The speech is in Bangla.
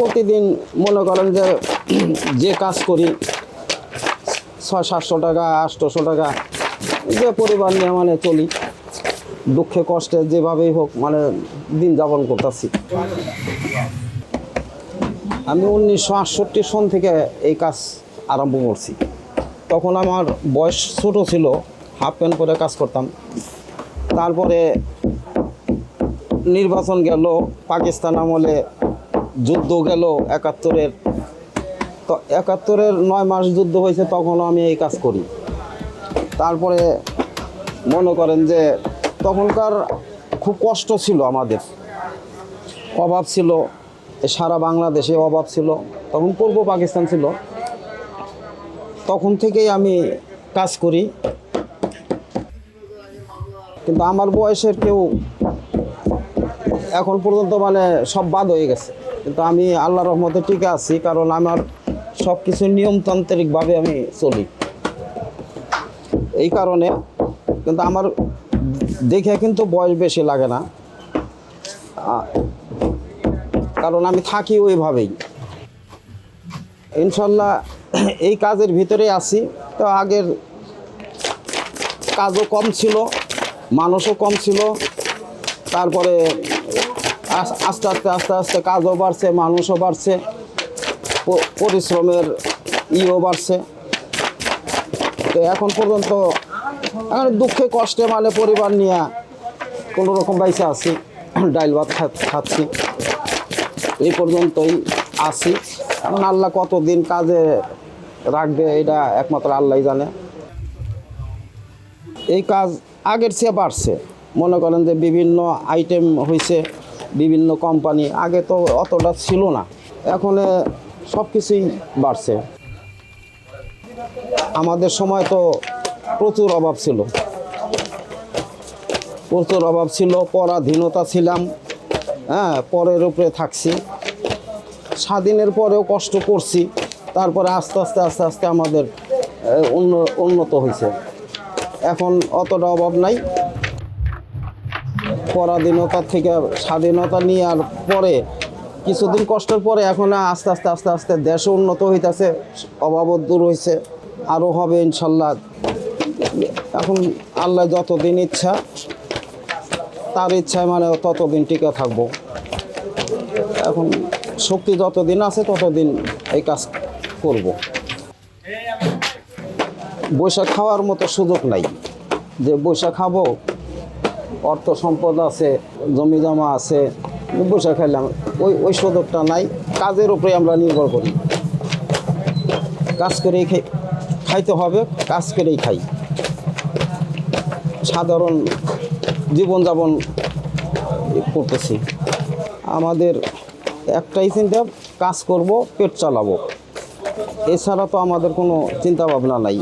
প্রতিদিন মনে করেন যে যে কাজ করি, ছয়, সাতশো টাকা, আটশোশো টাকা, যে পরিবার নিয়ে মানে চলি, দুঃখে, কষ্টে যেভাবেই হোক মানে দিন যাপন করতেছি। আমি উনিশশো আটষট্টি সন থেকে এই কাজ আরম্ভ করছি। তখন আমার বয়স ছোট ছিল হাফ প্যান্ট পরে কাজ করতাম। তারপরে নির্বাচন গেল, পাকিস্তান আমলে যুদ্ধ গেল একাত্তরের। তো একাত্তরের নয় মাস যুদ্ধ হয়েছে, তখনও আমি এই কাজ করি। তারপরে মনে করেন যে তখনকার খুব কষ্ট ছিল আমাদের। অভাব ছিল সারা বাংলাদেশে অভাব ছিল। তখন পূর্ব পাকিস্তান ছিল। তখন থেকেই আমি কাজ করি। কিন্তু আমার বয়সের কেউ এখন পর্যন্ত মানে সব বাদ হয়ে গেছে। কিন্তু আমি আল্লাহ রহমতে টিকে আছি, কারণ আমার সব কিছু নিয়মতান্ত্রিকভাবে আমি চলি। এই কারণে কিন্তু আমার দেখে কিন্তু বয়স বেশি লাগে না। কারণ আমি থাকি ওইভাবেই। ইনশাল্লাহ এই কাজের ভিতরে আছি। তো আগের কাজও কম ছিল, মানুষও কম ছিল। তারপরে আস্তে আস্তে আস্তে আস্তে কাজও বাড়ছে, মানুষও বাড়ছে পরিশ্রমের ইও বাড়ছে। তো এখন পর্যন্ত এখন দুঃখে কষ্টে মানে পরিবার নিয়ে কোনো রকম বাইসে আছি, ডাইল ভাত খাচ্ছি। এই পর্যন্তই আছি। এখন আল্লাহ কতদিন কাজে রাখবে এটা একমাত্র আল্লাহই জানে। এই কাজ আগের চেয়ে বাড়ছে। মনে করেন যে বিভিন্ন আইটেম হয়েছে বিভিন্ন কোম্পানি, আগে তো অতটা ছিল না। এখন সব কিছুই বাড়ছে। আমাদের সময় তো প্রচুর অভাব ছিল। প্রচুর অভাব ছিল, পরাধীনতা ছিলাম হ্যাঁ পরের উপরে থাকছি। স্বাধীনের পরেও কষ্ট করছি, তারপরে আস্তে আস্তে আস্তে আস্তে আমাদের উন্ন- উন্নত হয়েছে। এখন অতটা অভাব নাই। পরাধীনতা থেকে স্বাধীনতা নিয়ে আর পরে কিছুদিন কষ্টের পরে এখন আস্তে আস্তে আস্তে আস্তে দেশও উন্নত হইতেছে অভাবও দূর হয়েছে আরও হবে ইনশাল্লাহ। এখন আল্লাহ যতদিন ইচ্ছা, তার ইচ্ছায় মানে ততদিন টিকে থাকব। এখন শক্তি যতদিন আছে, ততদিন এই কাজ করব। বৈশাখ খাওয়ার মতো সুযোগ নাই। যে বৈশাখ খাব অর্থ সম্পদ আছে, জমি জমা আছে বৈশাখ খাইলাম, ওই ওই সুযোগটা নাই, কাজের উপরে আমরা নির্ভর করি। কাজ করেই খাই খাইতে হবে, কাজ করেই খাই। সাধারণ জীবনযাপন করতেছি। আমাদের একটাই চিন্তা, কাজ করব, পেট চালাবো। এছাড়া তো আমাদের কোনো চিন্তা ভাবনা নাই।